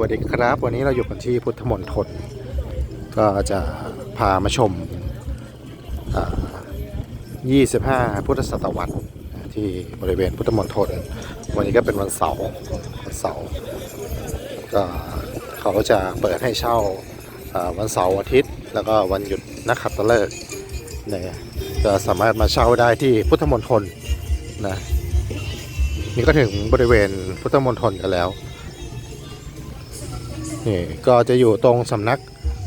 วัสดีครับ วันนี้เราอยู่กันที่พุทธมณฑลก็จะพามาชม 25 พุทธศตวรรษที่บริเวณพุทธมณฑลวันนี้ก็เป็นวันเสาร์วันเสาร์ก็เขาจะเปิดให้เช่าวันเสาร์อาทิตย์ แล้วก็วันหยุดนักขัตฤกษ์เนี่ยก็สามารถมาเช่าได้ที่พุทธมณฑลนะนี่ก็ถึงบริเวณพุทธมณฑลกันแล้ว นี่ก็จะอยู่ตรงสำนัก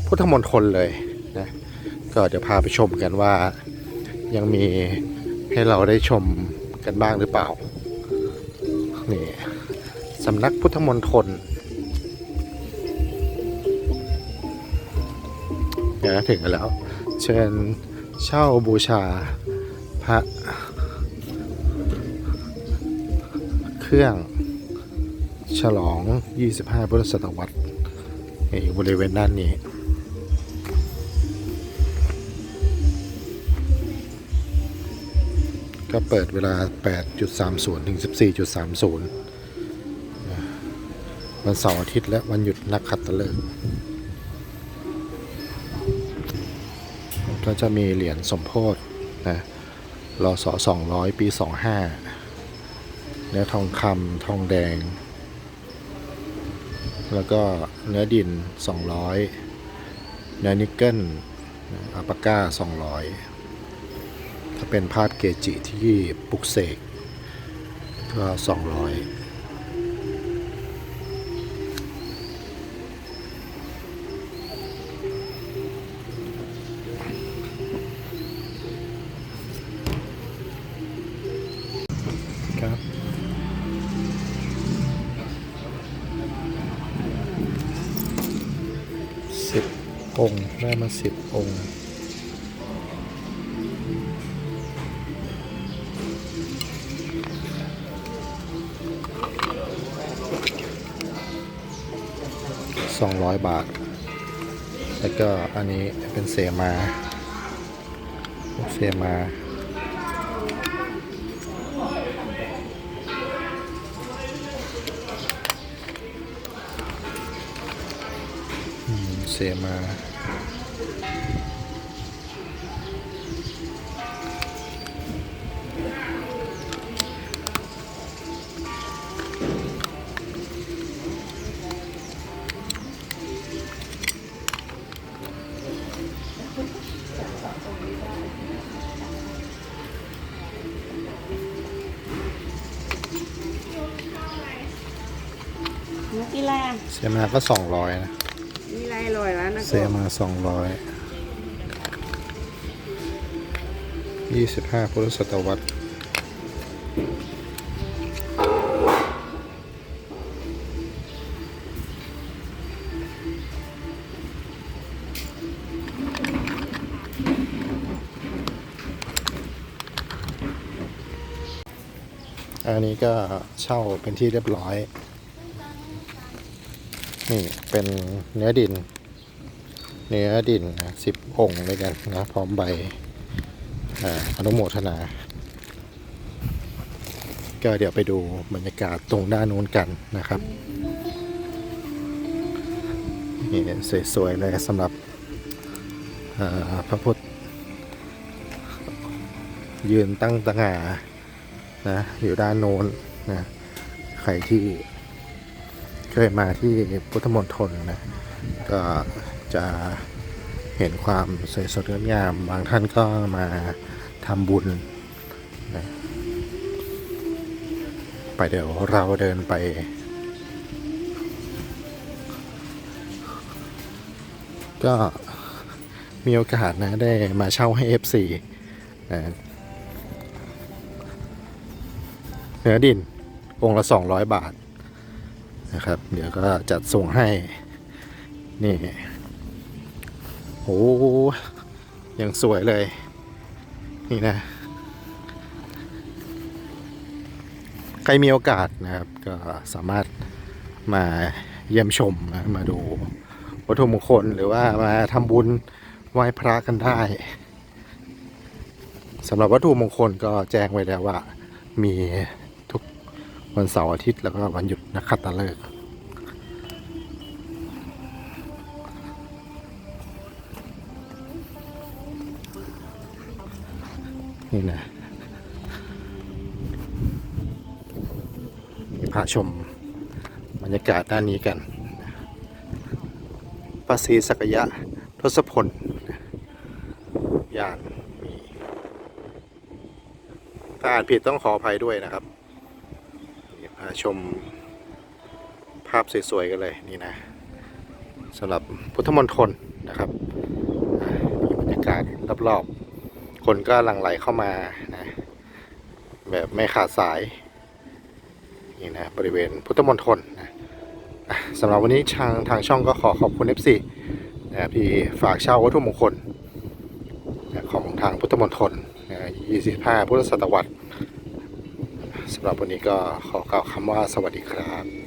พุทธมณฑลเลยนะก็เดี๋ยวพาไปชมกันว่ายังมีให้เราได้ชมกันบ้างหรือเปล่านี่สำนักพุทธมณฑลนะถึงกันแล้ว เชิญเช่าบูชาพระเครื่องฉลอง 25 พุทธศตวรรษ นี่อยู่บริเวณด้านนี้ ก็เปิดเวลา 8.30 ถึง 14.30นะวันเสาร์อาทิตย์และวันหยุดนักขัตฤกษ์ก็จะมีเหรียญสมโพธินะรอสอ200 ปี 25เนื้อทองคำทองแดง แล้วก็เนื้อดิน 200 เนื้อนิกเกิลอัปาก้า 200 ถ้าเป็นภาพเกจิที่ปลุกเสกก็200 องค์ได้มาสิบองค์สองร้อยบาท แล้วก็อันนี้เป็นเสมา เสมา เสมาหนูกินอะไรอะเสมาก็สองร้อยนะมีอะไร้อยแล้วนะเซมาสองร้อยยี่สิบห้าพุทธศตวรรษอันนี้ก็เช่าเป็นที่เรียบร้อย นี่เป็นเนื้อดิน เนื้อดินสิบองค์ด้วยกันนะพร้อมใบอนุโมทนา ก็เดี๋ยวไปดูบรรยากาศตรงด้านนู้นกันนะครับนี่สวยๆเลยสำหรับพระพุทธยืนตั้งตะงานะอยู่ด้านโน้นนะใครที่เคยมาที่พุทธมณฑลนะก็ จะเห็นความสวยสดงดงาม บางท่านก็มาทำบุญนะไปเดี๋ยวเราเดินไป ก็มีโอกาสนะได้มาเช่าให้ FC นะเนื้อดินองค์ละ 200 บาทนะครับ เดี๋ยวก็จัดส่งให้ นี่ โอ้ยังสวยเลย นี่นะ ใครมีโอกาสนะครับ ก็สามารถมาเยี่ยมชมนะมาดูวัตถุมงคลหรือว่ามาทำบุญไหว้พระกันได้สำหรับวัตถุมงคลก็แจ้งไว้แล้วว่า มีทุกวันเสาร์อาทิตย์แล้วก็วันหยุดนักขัตฤกษ์ นี่นะพาชมบรรยากาศด้านนี้กันภาษีสักยะทศพลยานมีถ้าอ่านผิดต้องขออภัยด้วยนะครับนี่พาชมภาพสวยๆกันเลยนี่นะสำหรับพุทธมณฑลนะครับบรรยากาศรอบๆ คนก็หลั่งไหลเข้ามานะแบบไม่ขาดสาย นี่นะบริเวณพุทธมณฑลนะสำหรับวันนี้ทางทางช่องก็ขอขอบคุณ FC นะที่ฝากเช่าวัตถุมงคลนะของทางพุทธมณฑลนะ25 พุทธศตวรรษสำหรับวันนี้ก็ขอกล่าวคำว่าสวัสดีครับ